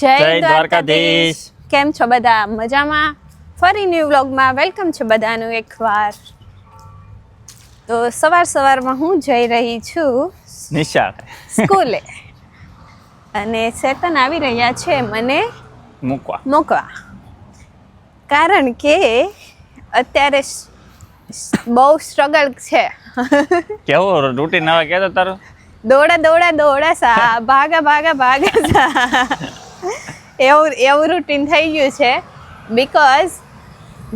જય દ્વારકાધીશ. કેમ છો બધા? મજામાં? ફરી ન્યૂ વ્લોગમાં વેલકમ છે બધાનું એકવાર. તો સવાર સવારમાં હું જઈ રહી છું નિશાળ સ્કૂલે. અને ચેતન આવી રહ્યા છે મને મૂકવા. મૂકવા. કારણ કે અત્યારે બહુ સ્ટ્રગલ છે. કેવો રૂટીન હવે કહેતો તારો? દોડા દોડા દોડા સા ભાગા ભાગા ભાગા સા. એવું એવું રૂટીન થઈ ગયું છે. બીકોઝ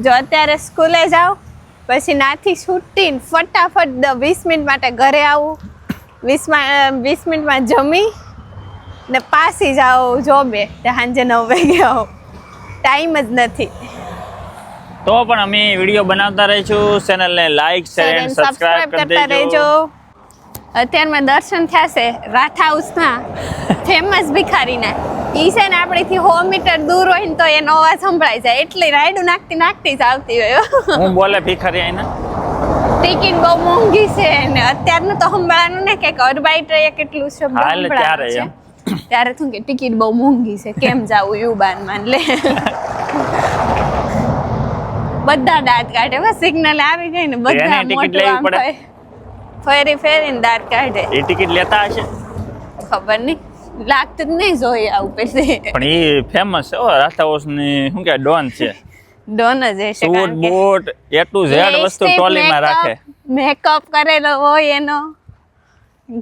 જો અત્યારે સ્કૂલે જાઓ પછી નાથી છૂટીને ફટાફટ વીસ મિનિટ માટે ઘરે આવું વીસમાં વીસ મિનિટમાં જમી ને પાસી જાઓ જોબે તે સાંજે નવ વાગે આવો. ટાઈમ જ નથી. તો પણ અમે વીડિયો બનાવતા રહીશું. ચેનલને લાઈક શેર એન્ડ સબસ્ક્રાઇબ કરતા રહેજો. અત્યારમાં દર્શન થયા છે રાઠ હાઉસના ફેમસ ભિખારીના. ઈ છે ને આપણીથી સો મીટર દૂર હોય ને તો એનો અવાજ સંભળાય જાય. એટલે રાયડું નાખતી નાખતી જ આવતી હોય હું. બોલે ભિખારી આઈને ટિકિટ બહુ મોંઘી છે ને અત્યારનું તો સંભળાનું ને કે અરબાઈ ટ્રે કેટલું છે ત્યારે ત્યારે શું કે ટિકિટ બહુ મોંઘી છે. કેમ જાવું યુબાન માન લે. બધા દાંત કાઢે બસ સિગ્નલ આવી ગઈ ને બધા મોટું આમ પડે? ફેરી ફેરીને દાંત કાઢે. એ ટિકિટ લેતા હશે? ખબર નહીં. લાગતું જ નહીં જોઈએ આવું પછી પણ એ ફેમસ છે રાસ્તા રાથાઓસની શું કે ડોન છે. ડોન જ હશે suit boot A to Z વસ્તુ ટ્રોલીમાં રાખે. મેકઅપ કરેલો હોય એનો.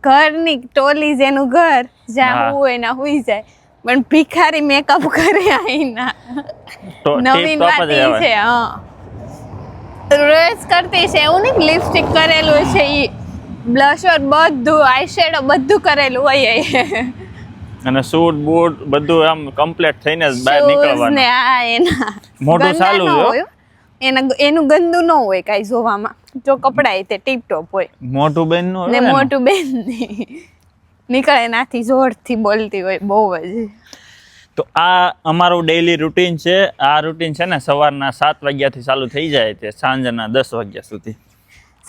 ઘરની ટોલી જેનું ઘર જ્યાં હોય એના હુઈ જાય. પણ ભિખારી મેકઅપ કરે આઈના. નવીન વાત. છે હા. રોજ કરતી છે એવું નહીં લિપસ્ટિક કરેલું છે ઈ. બ્લશર બધું આઈશેડો બધું કરેલું હોય એ. અને સૂટ બૂટ બધું આમ કમ્પ્લીટ થઈને જ બહાર નીકળવાનું ને આ એના. મોઢું સાલું હો. હોય એના એનું ગંદુ ન હોય કાઈ જોવામાં. જો કપડાય તે ટીપ ટોપ હોય. મોટું બેનનું ને મોટું બેન. નીકળે નાથી જોરથી બોલતી હોય બહુ જ. તો આ અમારું ડેઈલી રૂટીન છે. આ રૂટીન છે ને સવારના સાત વાગ્યાથી ચાલુ થઈ જાય તે સાંજના દસ વાગ્યા સુધી.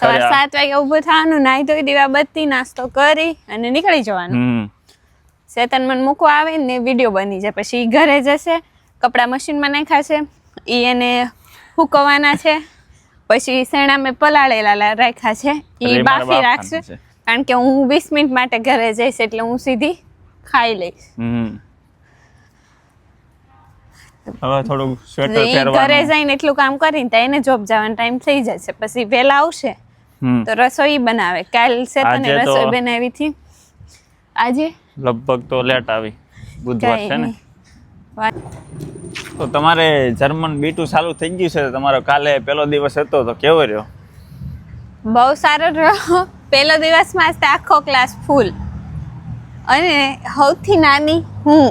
સવાર સાત વાગે ઉભું થવાનું નાહી ધોઈ દીવા બત્તી નાસ્તો કરી અને નીકળી જવાનું. ચેતન શેતન મને મૂકવા આવે ને વીડિયો બની જાય. પછી ઘરે જશે કપડાં મશીનમાં નાખ્યા છે એ એને હુકવાના છે પછી શેણા મેં પલાળેલા રાખ્યા છે એ બાફી રાખશે. કારણ કે હું વીસ મિનિટ માટે ઘરે જઈશ એટલે હું સીધી ખાઈ લઈશ. હવે થોડુંક સ્વેટર ઈ ઘરે જઈને એટલું કામ કરીને તો એને જોબ જવાનો ટાઈમ થઈ જશે. પછી વહેલા આવશે તો રસોઈ બનાવે. કાલ છે તને રસોઈ બનાવી હતી આજે? લગભગ તો લેટ આવી. બુધવાર છે ને? તો તમારે જર્મન બીટું ચાલુ થઈ ગયું છે. તમારો કાલે પહેલો દિવસ હતો તો કેવો રહ્યો? બહુ સારો રહ્યો. પહેલો દિવસમાં જ આખો ક્લાસ ફૂલ અને સૌથી નાની હું.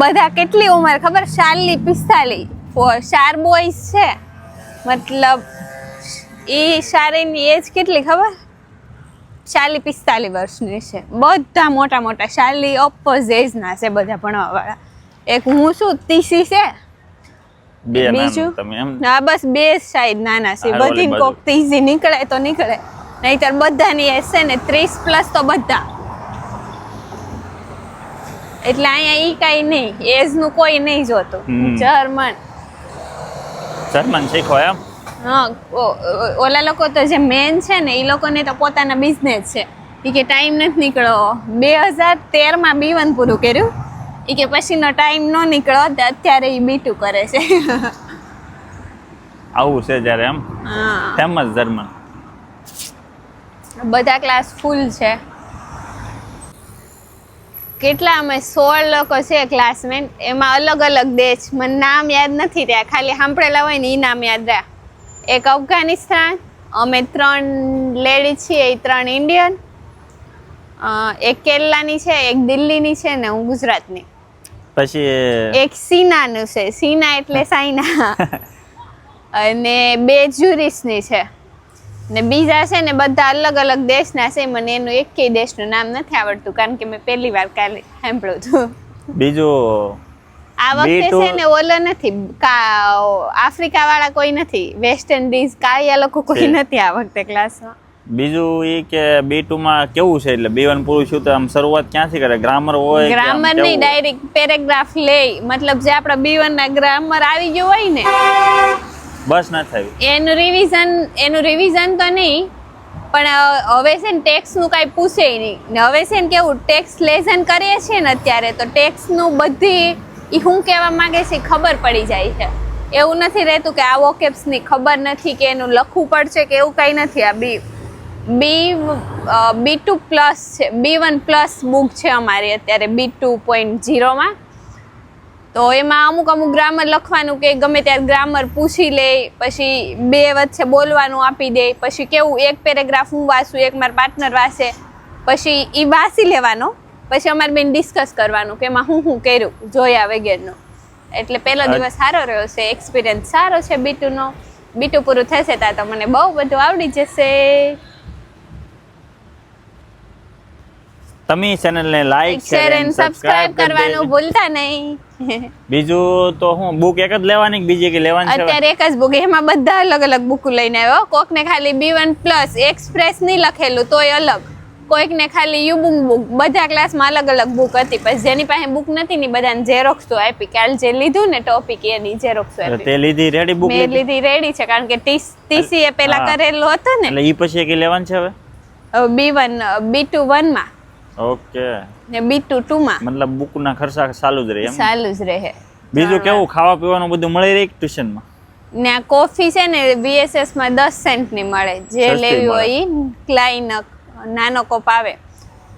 બધા કેટલી ઉંમર? ખબર? ચાલી પિસ્તાલી ચાર બોયઝ છે. મતલબ એ શારીની એજ કેટલી ખબર? ચાલી પિસ્તાલી વર્ષની છે. બધા મોટા મોટા શાલી ઓપોઝ એજના છે બધા ભણવાવાળા. એક હું છું તીસી છે? બે બીજું? તમે એમ? બસ બે સાઈડ નાના છે. બધી. કોક તીસી નીકળે તો નીકળે. નહીતર બધાની એજ છે ને ત્રીસ પ્લસ તો બધા. એટલે અહીંયા ઈ કઈ નહીં એજનું કોઈ નહીં જોતું. જર્મન. જર્મન શીખો એમ? હા ઓલા લોકો તો જે મેન છે ને એ લોકોને તો પોતાના બિઝનેસ છે. એ કે ટાઈમ નથી નીકળ્યો બે હજાર તેરમાં બી વન પૂરું કર્યું. એ કે પછીનો ટાઈમ ન નીકળો તો અત્યારે એ બીટું કરે છે. આવું છે જ્યારે એમ? ફેમસ જર્મન બધા ક્લાસ ફૂલ છે. કેટલા અમે સોળ લોકો છે ક્લાસમેટ એમાં અલગ અલગ દેશ. મને નામ યાદ નથી રહ્યા. ખાલી સાંભળેલા હોય ને એ નામ યાદ રહ્યા. એક અફઘાનિસ્તાન અમે ત્રણ લેડી છીએ એ ત્રણ ઇન્ડિયન. એક કેરલાની છે એક દિલ્હીની છે ને હું ગુજરાતની. પછી એક સીનાનું છે સીના એટલે સાઈના અને બે જ્યુરિસની છે. ને બીજા છે ને બધા અલગ અલગ દેશના છે મને એનું એકેય દેશનું નામ નથી આવડતું કારણ કે મેં પહેલી વાર કાલે સાંભળ્યું હતું. બીજું આ વખતે છે ને ઓલો નથી કા આફ્રિકા વાળા કોઈ નથી વેસ્ટ ઇન્ડિઝ કાયા લોકો કોઈ નથી આ વખતે ક્લાસમાં. બીજું એ કે બી માં કેવું છે એટલે બી વન પૂરું થયું તો આમ શરૂઆત ક્યાંથી કરે? ગ્રામર હોય ગ્રામર નહીં? ડાયરેક્ટ પેરેગ્રાફ લે. મતલબ જે આપણા બી વન ના ગ્રામર આવી ગયું હોય ને બસ ના થયું. એનું રિવિઝન એનું રિવિઝન તો નહીં પણ હવે છે ને ટેક્સનું કાંઈ પૂછે નહીં. ને હવે છે ને કેવું ટેક્સ લેસન કરીએ છીએ ને અત્યારે તો ટેક્સનું બધી એ શું કહેવા માંગે છે ખબર પડી જાય છે. એવું નથી રહેતું કે આ વોકેબ્સની ખબર નથી કે એનું લખવું પડશે કે એવું કંઈ નથી. આ બી બી બી ટુ પ્લસ છે, બી વન પ્લસ બુક છે અમારી અત્યારે, બી ટુ પોઈન્ટ ઝીરોમાં. તો એમાં અમુક અમુક ગ્રામર લખવાનું કે ગમે ત્યારે ગ્રામર પૂછી લે, પછી બે વચ્ચે બોલવાનું આપી દે, પછી કેવું, એક પેરેગ્રાફ હું વાંચું, એક મારા પાર્ટનર વાંચે, પછી એ વાંચી લેવાનો. પછી અમારે બેન ડિસ્કસ કરવાનું કે એમાં હું હું કર્યું? જોયા વગેરેનું. એટલે પહેલો દિવસ સારો રહ્યો છે એક્સપિરિયન્સ સારો છે બીટુનો. બીટુ પૂરું થશે ત્યાં તો મને બહુ બધું આવડી જશે. તમે ચેનલને લાઈક શેર એન્ડ સબસ્ક્રાઇબ કરવાનું ભૂલતા નહીં. બીજું તો હું બુક એક જ લેવાની બીજી કે લેવાની અત્યારે એક જ બુક એમાં બધા અલગ અલગ બુક લઈને આવ્યો. કોકને ખાલી બી વન પ્લસ એક્સપ્રેસ નહીં લખેલું તોય અલગ. કોઈકને ખાલી યુબુક બુક બધા ક્લાસમાં અલગ અલગ બુક હતી પછી જેની પાસે બુક નથી ને બધાને ઝેરોક્સ તો આપી કાલ જે લીધું ને ટોપિક એની ઝેરોક્સ આપી. તે લીધી રેડી બુક મેં લીધી. રેડી છે કારણ કે ટીસી એ પેલા કરેલો હતો ને. એટલે ઈ પછી એક લેવાનું છે હવે? બી વન બી ટુ વનમાં ઓકે. ને બી ટુ માં. મતલબ બુક ના ખર્ચા ચાલુ જ રહે એમ? ચાલુ જ રહે. બીજું કેવું ખાવા પીવાનું બધું મળી રહે ટ્યુશનમાં? ને આ કોફી છે ને બીએસએસમાં દસ સેન્ટની મળે. જે લેવી હોય ક્લાઇનક નાનો કપ આવે.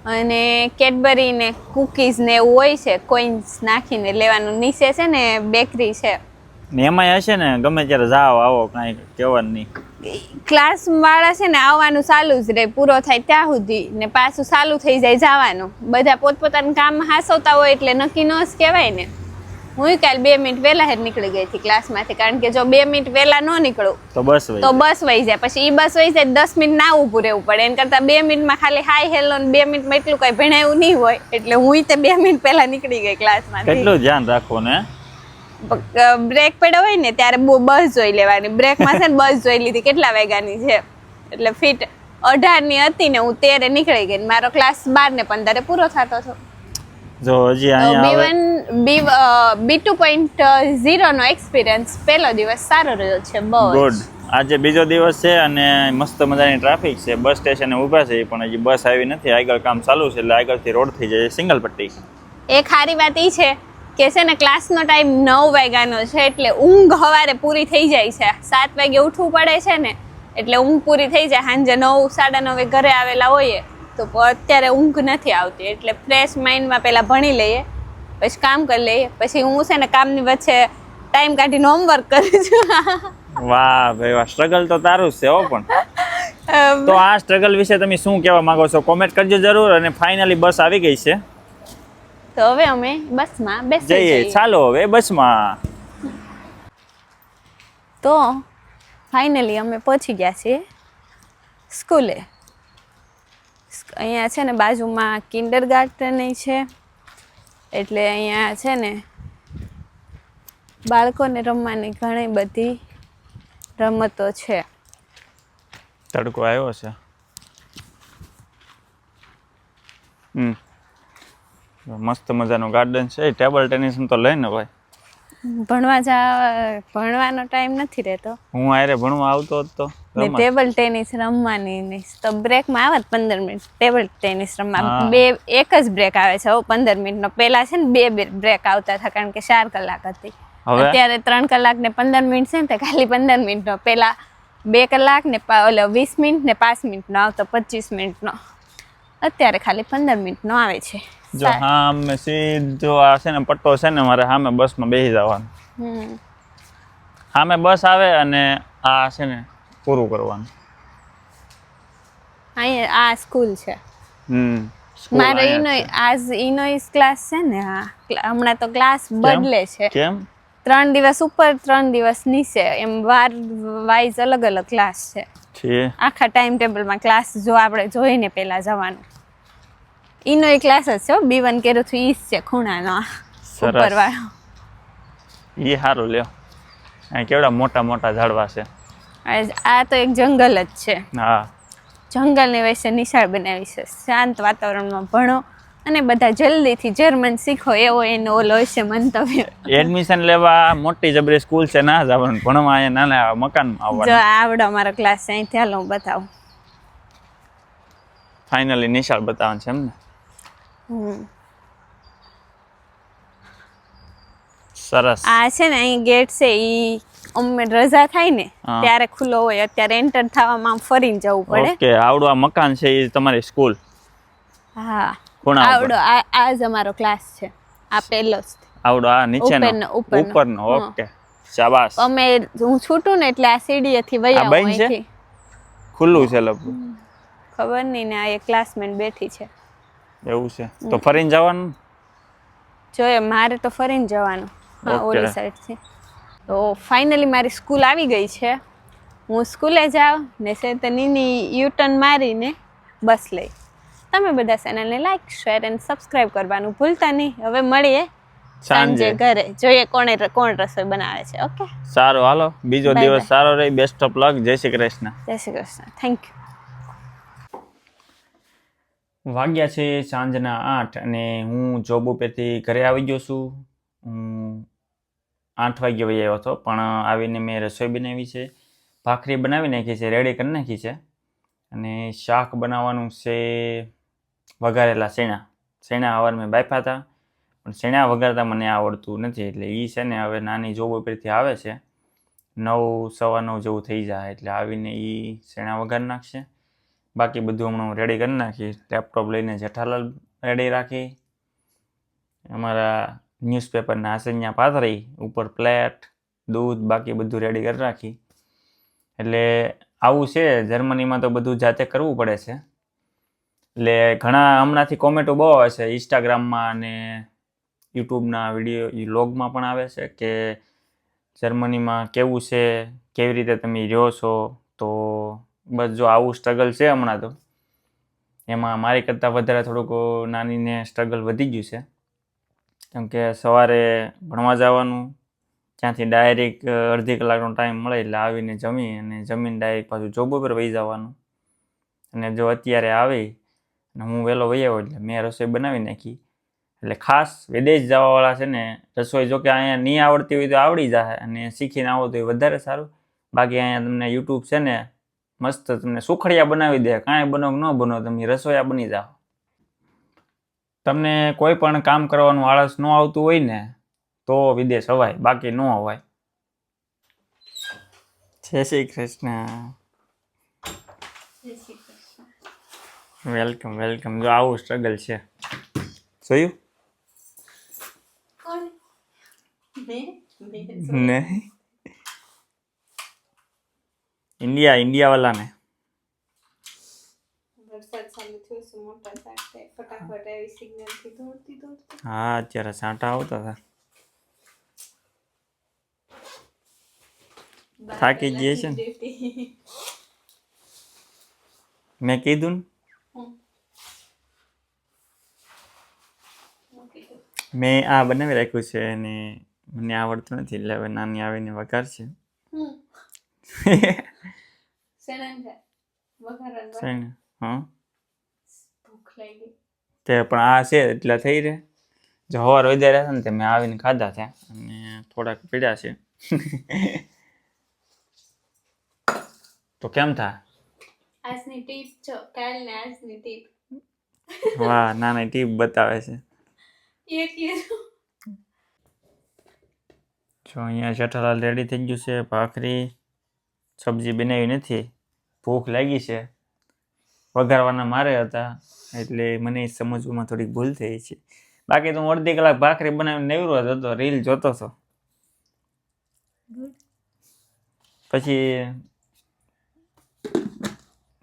અને કેડબરી ને કુકીઝ ને એવું હોય છે કોઈન્સ નાખીને લેવાનું નીચે છે ને બેકરી છે. ને એમાંય હશે ને ગમે ત્યારે જાઓ આવો કાંઈ કહેવાનું નહીં. ક્લાસ વાળા છે ને આવવાનું ચાલુ જ રહે પૂરો થાય ત્યાં સુધી ને પાછું ચાલુ થઈ જાય જવાનું. બધા પોતપોતાનું કામ હાસવતા હોય એટલે નક્કી ન જ કહેવાય ને. હું કાલ બે મિનિટ વહેલા હેર નીકળી ગઈ હતી ક્લાસમાંથી કારણ કે જો બે મિનિટ વહેલા ન નીકળું તો બસ તો બસ વહી જાય. પછી ઈ બસ વહી જાય દસ મિનિટ ના ઊભું રહેવું પડે. એના કરતાં બે મિનિટમાં ખાલી હાય હેલો બે મિનિટમાં એટલું કઈ ભણાયું નહીં હોય એટલે હું તે બે મિનિટ પહેલા નીકળી ગઈ ક્લાસમાં કેટલું ધ્યાન રાખવું ને? બ્રેક પડ્યો હોય ને ત્યારે બહુ બસ જોઈ લેવાની. બ્રેકમાં છે ને બસ જોઈ લીધી. કેટલા વાગ્યાની છે? એટલે ફીટ અઢારની હતી ને હું તેરે નીકળી ગઈ મારો ક્લાસ બાર ને પંદરે પૂરો થતો હતો. જો હજી અહીંયા બી ટુ પોઈન્ટ ઝીરોનો એક્સપિરિયન્સ પહેલો દિવસ સારો રહ્યો છે બહુ ગુડ આજે બીજો દિવસ છે અને મસ્ત મજાની ટ્રાફિક છે. બસ સ્ટેશને ઊભા છે પણ હજી બસ આવી નથી. આગળ કામ ચાલુ છે એટલે આગળથી રોડ થઈ જાય સિંગલ પટ્ટી એક સારી વાત એ છે કે છે ને ક્લાસનો ટાઈમ નવ વાગ્યાનો છે એટલે ઊંઘ સવારે પૂરી થઈ જાય છે. સાત વાગે ઉઠવું પડે છે ને એટલે ઊંઘ પૂરી થઈ જાય. સાંજે નવ સાડા નવે ઘરે આવેલા હોઈએ તો અત્યારે ઊંઘ નથી આવતી. એટલે ફ્રેશ માઇન્ડમાં પહેલાં ભણી લઈએ પછી કામ કરી લઈએ. પછી હું છે ને કામની વચ્ચે ટાઈમ કાઢીને હોમવર્ક કરું છું. વાહ ભાઈ વાહ સ્ટ્રગલ તો તારું જ છે હો પણ. તો આ સ્ટ્રગલ વિશે તમે શું કહેવા માંગો છો? કોમેન્ટ કરજો જરૂર અને ફાઇનલી બસ આવી ગઈ છે. તો હવે અમે બસમાં બેસી જઈએ ચાલો હવે બસમાં. તો ફાઇનલી અમે પહોંચી ગયા છીએ સ્કૂલે. સ્ક- અહીંયા છે ને બાજુમાં કિન્ડર ગાર્ડનની છે. એટલે અહીંયા છે ને બાળકોને રમવાની ઘણી બધી રમતો છે. તડકો આવ્યો છે. હમ. મસ્ત મજાનું ગાર્ડન છે. ટેબલ ટેનિસ તો લઈને ભાઈ. ભણવા જા ભણવાનો ટાઈમ નથી રહેતો. હું આયરે ભણવા આવતો હતો ને ટેબલ ટેનિસ રમવાની ને તો બ્રેકમાં આવે પંદર મિનિટ ટેબલ ટેનિસ રમવા બે એક જ બ્રેક આવે છે પંદર મિનિટનો પેલા છે ને બે બ્રેક આવતા હતા કારણ કે ચાર કલાક હતી. અત્યારે ત્રણ કલાક ને પંદર મિનિટ છે ને તો ખાલી પંદર મિનિટનો પેલા બે કલાક ને ઓલો વીસ મિનિટ ને પાંચ મિનિટનો આવતો પચીસ મિનિટનો અત્યારે ખાલી પંદર મિનિટનો આવે છે. જો હા અમે સીધો આ છે ને પટ્ટો છે ને મારે સામે બસમાં બેસી જવાનું. હમ. સામે બસ આવે અને આ છે ને પૂરું કરવાનું. અહીંયા આ સ્કૂલ છે. હમ. મારો ઇનો આજ ઇનોઇસ ક્લાસ છે ને હા હમણાં તો ક્લાસ બદલે છે. કેમ? ત્રણ દિવસ ઉપર ત્રણ દિવસ નીચે એમ વાર વાઇઝ અલગ અલગ ક્લાસ છે. આખા ટાઈમ ટેબલમાં ક્લાસ જો આપણે જોઈને પહેલા જવાનું. ઈનો એ ક્લાસ જ છે બી વન કેરો થ્રી ઈસ છે ખૂણાનો. ઉપર વાળો એ સારું લ્યો. કેવડા મોટા મોટા ઝાડવા છે. આ તો એક જંગલ જ છે. હા. જંગલની વચ્ચે નિશાળ બનાવી છે. શાંત વાતાવરણમાં ભણો અને બધા જલ્દીથી જર્મન શીખો એવો એનો ઓલો છે મંતવ્ય. એડમિશન લેવા મોટી જબરી સ્કૂલ છે ના જવાનું. ભણવા અહીંયા નાના મકાનમાં જો આવવાનું આવડો મારો ક્લાસ અહીં અહીંથી હાલો હું બતાવું. ફાઇનલી નિશાળ બતાવવાનું છે એમ ને. સરસ. આ છે ને અહીં ગેટ છે ઈ અમે રજા થાય ને ત્યારે ખુલ્લો હોય અત્યારે એન્ટર થવામાં ફરીને જવું પડે. ઓકે આવડો આ મકાન છે એ તમારી સ્કૂલ? હા. આવડો આ આ જ અમારો ક્લાસ છે. આ પહેલો જ આવડો આ નીચેનો? ઉપરનો. ઓકે. શાબાશ. અમે હું છૂટું ને એટલે આ સીડીએથી વહી આવું છે? અહીંથી. ખુલ્લું છે લગભગ? ખબર નહીં ને આ એક ક્લાસમેટ બેઠી છે. એવું છે. તો ફરીને જવાનું? જોઈએ મારે તો ફરીને જવાનું. હા. ઓલી સાઈડથી તો ફાઇનલી મારી સ્કૂલ આવી ગઈ છે. હું સ્કૂલે જાઉં ને છે તે નીની યુટર્ન મારીને બસ લઈ. તમે બધા ચેનલને લાઈક શેર એન્ડ સબસ્ક્રાઇબ કરવાનું ભૂલતા નહીં. હવે મળીએ સાંજે સાંજે. ઘરે. જોઈએ કોણે કોણ રસોઈ બનાવે છે ઓકે સારું હાલો. બીજો દિવસ સારો રહી. બેસ્ટ ઓફ લક જય શ્રી કૃષ્ણ. જય શ્રી કૃષ્ણ. થેન્ક યુ વાગ્યા છે સાંજના આઠ અને હું જોબ ઉપરથી ઘરે આવી ગયો છું. હું આઠ વાગ્યે વહી આવ્યો હતો. પણ આવીને મેં રસોઈ બનાવી છે. ભાખરી બનાવી નાખી છે રેડી કરી નાખી છે. અને શાક બનાવવાનું છે વઘારેલા શેણા. શેણા અવાર મેં બાફ્યા હતા, પણ શેણા વઘારતા મને આવડતું નથી. એટલે એ છે ને હવે નાની જોબ ઉપરથી આવે છે. નવ, સવા નવ જેવું થઈ જાય. એટલે આવીને એ શેણા વઘાર નાખશે. બાકી બધું હમણાં હું રેડી કરી નાખી લેપટોપ લઈને જેઠાલાલ રેડી રાખી. અમારા ન્યૂઝપેપરના આસન્યા પાથરી, ઉપર પ્લેટ દૂધ, બાકી બધું રેડી કરી રાખી. એટલે આવું છે, જર્મનીમાં તો બધું જાતે કરવું પડે છે. એટલે ઘણા હમણાંથી કોમેન્ટો બહુ આવે છે ઇન્સ્ટાગ્રામમાં અને યુટ્યુબના વીડિયો લોગમાં પણ આવે છે કે જર્મનીમાં કેવું છે, કેવી રીતે તમે રહ્યો છો. તો બસ જો આવું સ્ટ્રગલ છે હમણાં તો. એમાં મારી કરતાં વધારે થોડુંક નાનીને સ્ટ્રગલ વધી ગયું છે. કેમ કે સવારે ભણવા જવાનું, ત્યાંથી ડાયરેક્ટ અડધી કલાકનો ટાઈમ મળે એટલે આવીને જમી અને જમીને ડાયરેક્ટ પાછું જોબ ઉપર વહી જવાનું. અને જો અત્યારે આવી, અને હું વહેલો વહી આવ્યો એટલે મેં રસોઈ બનાવી નાખી. એટલે ખાસ વિદેશ જવાવાળા છે ને, રસોઈ જો કે અહીંયા નહીં આવડતી હોય તો આવડી જાય અને શીખીને આવો તો એ વધારે સારું. બાકી અહીંયા તમને યુટ્યુબ છે ને, મસ્ત તમને સુખડિયા બનાવી દે, કાંઈ બનો ન બનો, તમે રસોઈયા બની જાઓ. તમને કોઈ પણ કામ કરવાનું આળસ ન આવતું હોય ને તો વિદેશ અવાય બાકી ન અવાય જય શ્રી કૃષ્ણ. Welcome welcome. જો આવું સ્ટ્રગલ છે. જોયું? નહીં. ઇન્ડિયા ઇન્ડિયા વાળાને વરસાદ ચાલુ થયો છે મોટા સાથે ફટાફટ એવી સિગ્નલથી દોડતી દોડતી. હા અત્યારે સાંટા આવતા હતા. થાકી જઈએ છે ને? મેં કીધું મેં આ બનાવી રાખ્યું છે અને મને આવડતું નથી એટલે હવે નાની આવીને વઘાર છે હા? તે પણ આ છે એટલે થઈ રહે. જો હવાર વધારે હશે ને તે મેં આવીને ખાધા છે. અને થોડાક પીડ્યા છે. તો કેમ થાય આજની ટીપ છો કાલ ને આજની ટીપ. વાહ નાની ટીપ બતાવે છે. એક જો. અહીંયા જેઠાલાલ રેડી થઈ ગયું છે ભાખરી સબ્જી બનાવી નથી. ભૂખ લાગી છે. વઘારવાના મારે હતા એટલે મને સમજવામાં થોડીક ભૂલ થઈ છે. બાકી તો હું અડધી કલાક ભાખરી બનાવીને નેવરો જ હતો રીલ જોતો હતો. પછી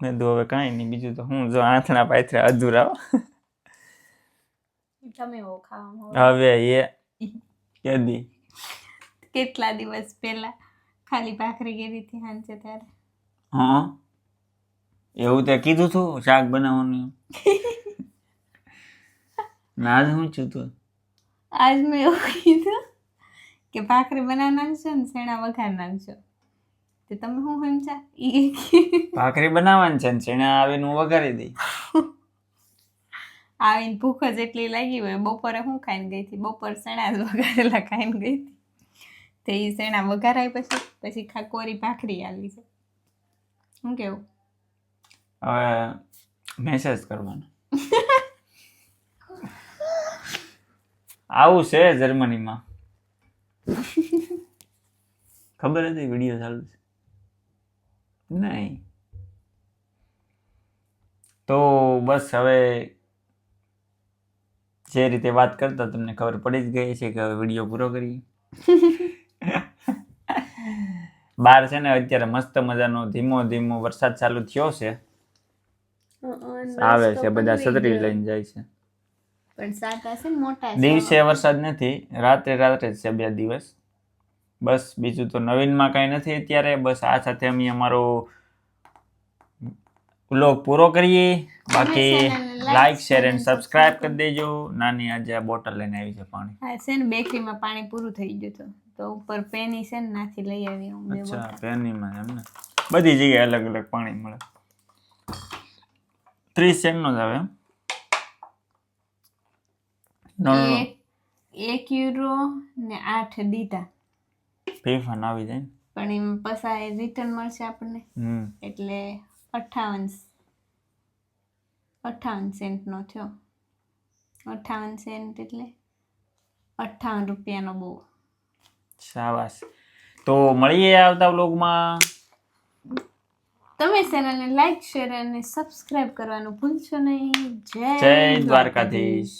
મેં કીધું હવે કાંઈ નહીં બીજું તો હું જો આંથણા પાથરા અધૂરા હવે એ કેદી. કેટલા દિવસ પહેલા ખાલી ભાખરી ગેરી હતી હાંજે ત્યારે? હા? એવું તે કીધું તું શાક બનાવવાનું ના જ હું છું તું. આજ મેં એવું કીધું કે ભાખરી બનાવી નાખશો ને શેણા વઘાર નાખશો તે તમે શું સમજા એ ભાખરી બનાવવાની છે ને શેણા આવીને હું વઘારી દઈ. આવીને ભૂખ જ એટલી લાગી હોય બપોરે હું ખાઈને ગઈ હતી? બપોર શેણા જ વઘારેલા ખાઈને ગઈ હતી. તે એ શેણા વઘારાય પછી પછી ખા કોરી ભાખરી આવી છે. શું કેવું? હવે મેસેજ કરવાનો. આવું છે જર્મનીમાં. ખબર હતી વીડિયો ચાલુ છે? નહીં. તો બસ હવે જે રીતે વાત કરતા તમને ખબર પડી જ ગઈ છે કે હવે વીડિયો પૂરો કરી બહાર છે ને અત્યારે મસ્ત મજાનો ધીમો ધીમો વરસાદ ચાલુ થયો છે. આવે છે બધા છત્રી લઈને જાય છે. પણ સાટા છે મોટા દિવસે વરસાદ નથી રાત્રે રાત્રે છે બે દિવસ. બસ બીજું તો નવીનમાં કાંઈ નથી અત્યારે બસ આ સાથે અમે અમારો બ્લોગ પૂરો કરીએ. બાકી લાઈક શેર એન્ડ સબસ્ક્રાઇબ કરી દેજો. નાની આજે આ બોટલ લઈને આવી છે પાણી. હા છે ને બેકરીમાં પાણી પૂરું થઈ ગયું હતું. તો ઉપર પેની છે ને નાથી લઈ આવી હું અચ્છા પેનીમાં એમ ને. બધી જગ્યાએ અલગ અલગ પાણી મળે. ત્રીસ સેન્ટનો જ આવે એમ નો નો એક યુરો ને આઠ દીધા. ફીફાન આવી જાય પણ એમ પાછા રિટર્ન મળશે આપણને. એટલે અઠાવન અઠાવન સેન્ટનો થયો. અઠાવન સેન્ટ એટલે અઠાવન રૂપિયાનો બહુ શાબાશ. તો મળીએ આવતા વ્લોગમાં તમે ચેનલને લાઈક શેર અને સબસ્ક્રાઇબ કરવાનું ભૂલશો નહીં. જય જય દ્વારકાધીશ.